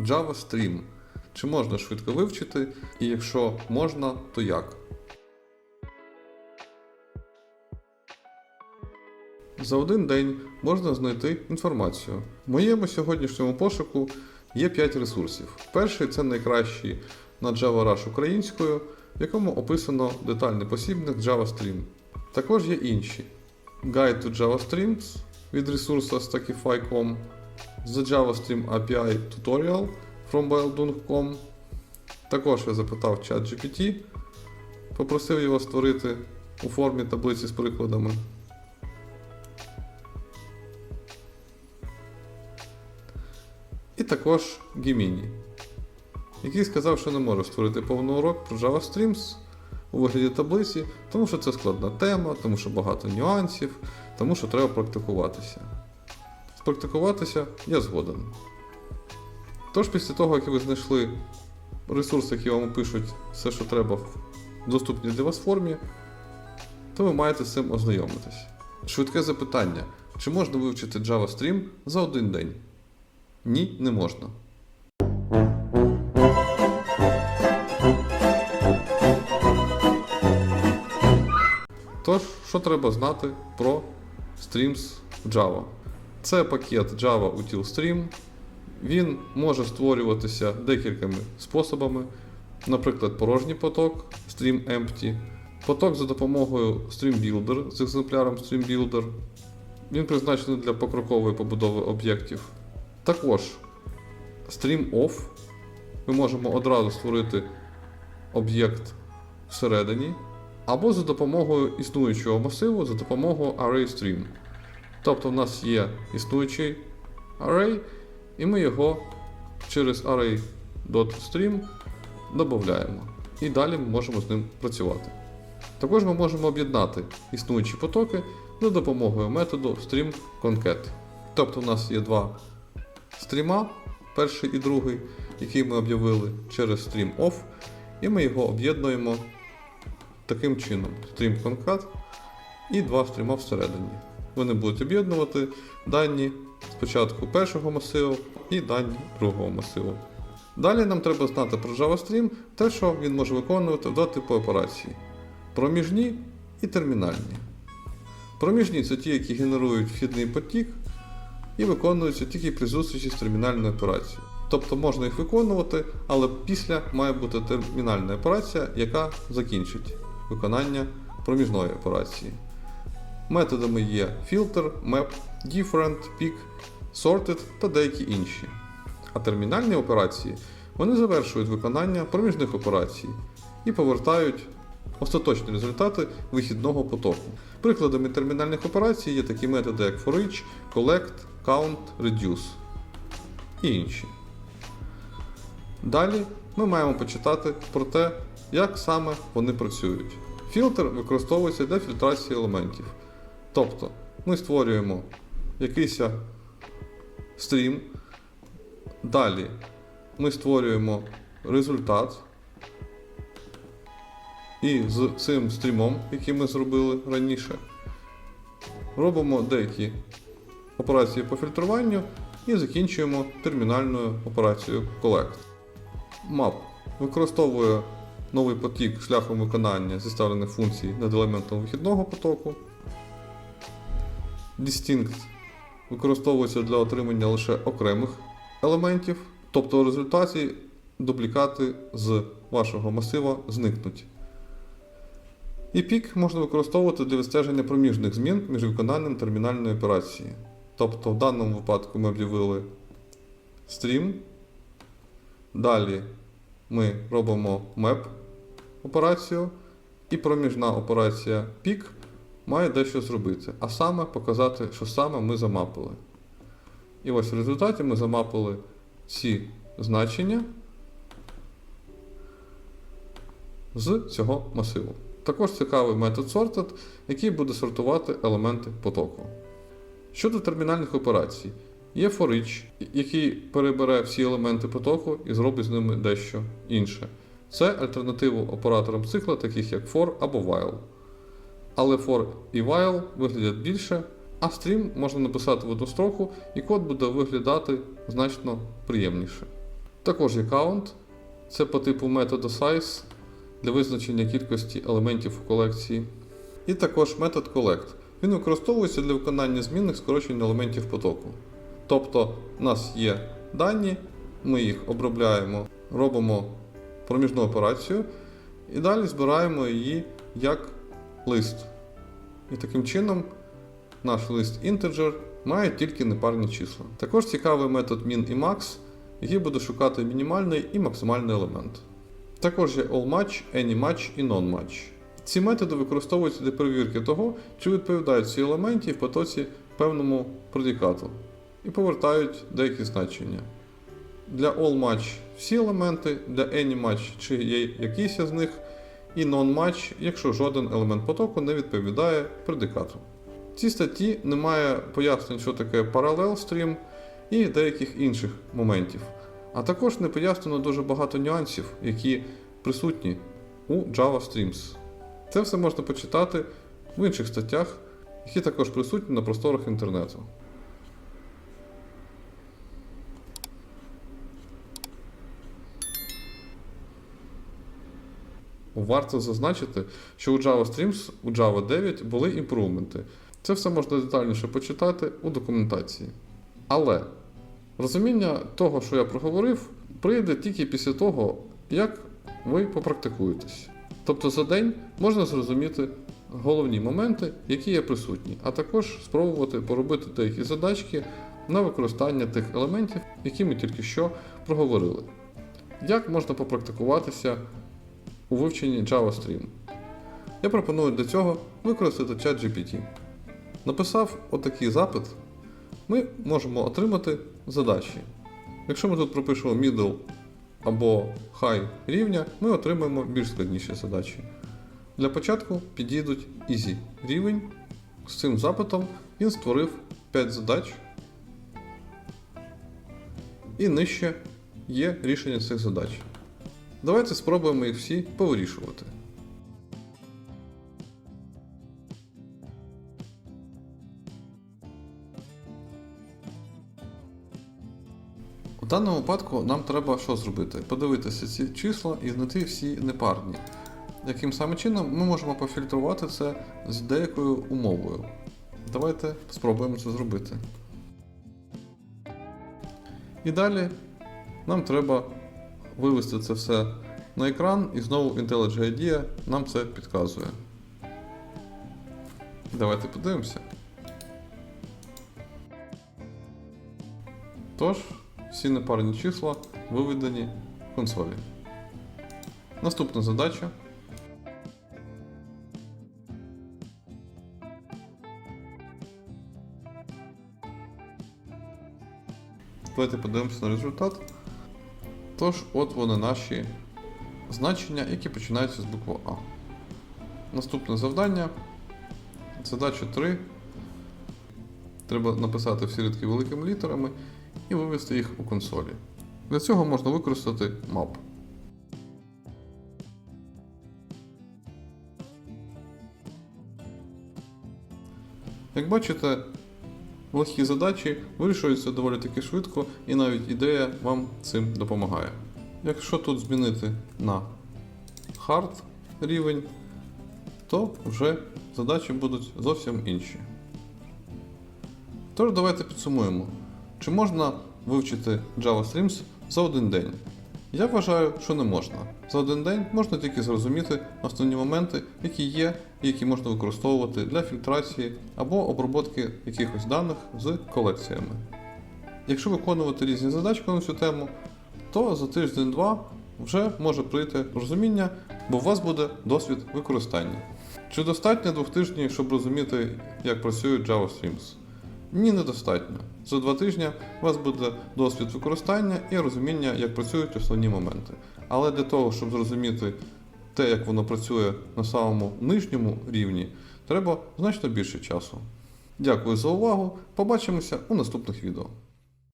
Java Stream. Чи можна швидко вивчити, і якщо можна, то як? За один день можна знайти інформацію. В моєму сьогоднішньому пошуку є 5 ресурсів. Перший це найкращий на Java Rush українською, в якому описано детальний посібник JavaStream. Також є інші: Guide to JavaStreams від ресурсу Stackify.com, The JavaStream API Tutorial from Baildung.com. Також я запитав ChatGPT, попросив його створити у формі таблиці з прикладами. І також Gemini, який сказав, що не може створити повний урок про JavaStreams у вигляді таблиці, тому що це складна тема, тому що багато нюансів, тому що треба практикуватися. Спрактикуватися я згоден. Тож, після того, як ви знайшли ресурси, які вам пишуть все, що треба в доступній для вас формі, то ви маєте з цим ознайомитись. Швидке запитання: чи можна вивчити JavaStream за один день? Ні, не можна. Тож, що треба знати про Streams Java? Це пакет Java Util Stream. Він може створюватися декількома способами, наприклад, порожній поток Stream Empty, поток за допомогою Stream Builder з екземпляром Stream Builder. Він призначений для покрокової побудови об'єктів. Також Stream Off. Ми можемо одразу створити об'єкт всередині, або за допомогою існуючого масиву за допомогою ArrayStream. Тобто в нас є існуючий array, і ми його через array.stream додаємо. І далі ми можемо з ним працювати. Також ми можемо об'єднати існуючі потоки за допомогою методу stream.concat. Тобто в нас є два стріма, перший і другий, який ми об'явили через stream off, і ми його об'єднуємо таким чином: stream concat і два стріма всередині. Вони будуть об'єднувати дані спочатку першого масиву і дані другого масиву. Далі нам треба знати про JavaStream те, що він може виконувати два типи операцій: проміжні і термінальні. Проміжні це ті, які генерують вхідний потік і виконуються тільки при зустрічі з термінальною операцією. Тобто можна їх виконувати, але після має бути термінальна операція, яка закінчить виконання проміжної операції. Методами є filter, map, different, pick, sorted та деякі інші. А термінальні операції вони завершують виконання проміжних операцій і повертають остаточні результати вихідного потоку. Прикладами термінальних операцій є такі методи, як for each, collect, count, reduce і інші. Далі ми маємо почитати про те, як саме вони працюють. Фільтр використовується для фільтрації елементів. Тобто ми створюємо якийсь стрім, далі ми створюємо результат. І з цим стрімом, який ми зробили раніше, робимо деякі операції по фільтруванню і закінчуємо термінальною операцією Collect. Map використовує новий потік шляхом виконання зіставлених функцій над елементом вихідного потоку. Distinct використовується для отримання лише окремих елементів, тобто в результаті дублікати з вашого масива зникнуть. І пік можна використовувати для відстеження проміжних змін між виконанням термінальної операції. Тобто в даному випадку ми об'явили стрім. Далі ми робимо map операцію, і проміжна операція пік має дещо зробити, а саме показати, що саме ми замапили. І ось в результаті ми замапили ці значення з цього масиву. Також цікавий метод sorted, який буде сортувати елементи потоку. Щодо термінальних операцій, є for який перебере всі елементи потоку і зробить з ними дещо інше. Це альтернативу операторам цикла, таких як for або while. Але for і while виглядять більше, а стрім можна написати в одну строку, і код буде виглядати значно приємніше. Також є count, це по типу методу size для визначення кількості елементів у колекції. І також метод collect. Він використовується для виконання змінних скорочень елементів потоку. Тобто, у нас є дані, ми їх обробляємо, робимо проміжну операцію і далі збираємо її як лист. І таким чином наш лист integer має тільки непарні числа. Також цікавий метод min і max, який буде шукати мінімальний і максимальний елемент. Також є allMatch, AnyMatch і NonMatch. Ці методи використовуються для перевірки того, чи відповідають ці елементи в потоці певному предикату, і повертають деякі значення. Для allMatch всі елементи, для AnyMatch чи є якийсь з них, і non-match, якщо жоден елемент потоку не відповідає предикату. В цій статті немає пояснень, що таке parallel stream і деяких інших моментів. А також не пояснено дуже багато нюансів, які присутні у Java Streams. Це все можна почитати в інших статтях, які також присутні на просторах інтернету. Варто зазначити, що у Java Streams у Java 9 були імпрувменти. Це все можна детальніше почитати у документації. Але розуміння того, що я проговорив, прийде тільки після того, як ви попрактикуєтесь. Тобто за день можна зрозуміти головні моменти, які є присутні, а також спробувати поробити деякі задачки на використання тих елементів, які ми тільки що проговорили. Як можна попрактикуватися у вивченні JavaStream? Я пропоную для цього використати ChatGPT. Написав отакий запит, ми можемо отримати задачі. Якщо ми тут пропишемо middle або high рівня, ми отримаємо більш складніші задачі. Для початку підійдуть easy рівень. З цим запитом він створив 5 задач. І нижче є рішення цих задач. Давайте спробуємо їх всі повирішувати. У даному випадку нам треба що зробити? Подивитися ці числа і знайти всі непарні. Яким саме чином ми можемо пофільтрувати це з деякою умовою. Давайте спробуємо це зробити. І далі нам треба вивести це все на екран, і знову IntelliJ IDEA нам це підказує. Давайте подивимося. Тож, всі непарні числа виведені в консолі. Наступна задача. Давайте подивимося на результат. Тож, от вони наші значення, які починаються з букви А. Наступне завдання. Задача 3. Треба написати всі рядки великими літерами і вивести їх у консолі. Для цього можна використати map. Як бачите, легкі задачі вирішуються доволі таки швидко, і навіть ідея вам цим допомагає. Якщо тут змінити на hard рівень, то вже задачі будуть зовсім інші. Тож давайте підсумуємо, чи можна вивчити Java Streams за один день? Я вважаю, що не можна. За один день можна тільки зрозуміти основні моменти, які є і які можна використовувати для фільтрації або обробки якихось даних з колекціями. Якщо виконувати різні задачки на цю тему, то за тиждень-два вже може прийти розуміння, бо у вас буде досвід використання. Чи достатньо двох тижнів, щоб розуміти, як працює Java Streams? Ні, недостатньо. За два тижні у вас буде досвід використання і розуміння, як працюють основні моменти. Але для того, щоб зрозуміти те, як воно працює на самому нижньому рівні, треба значно більше часу. Дякую за увагу. Побачимося у наступних відео.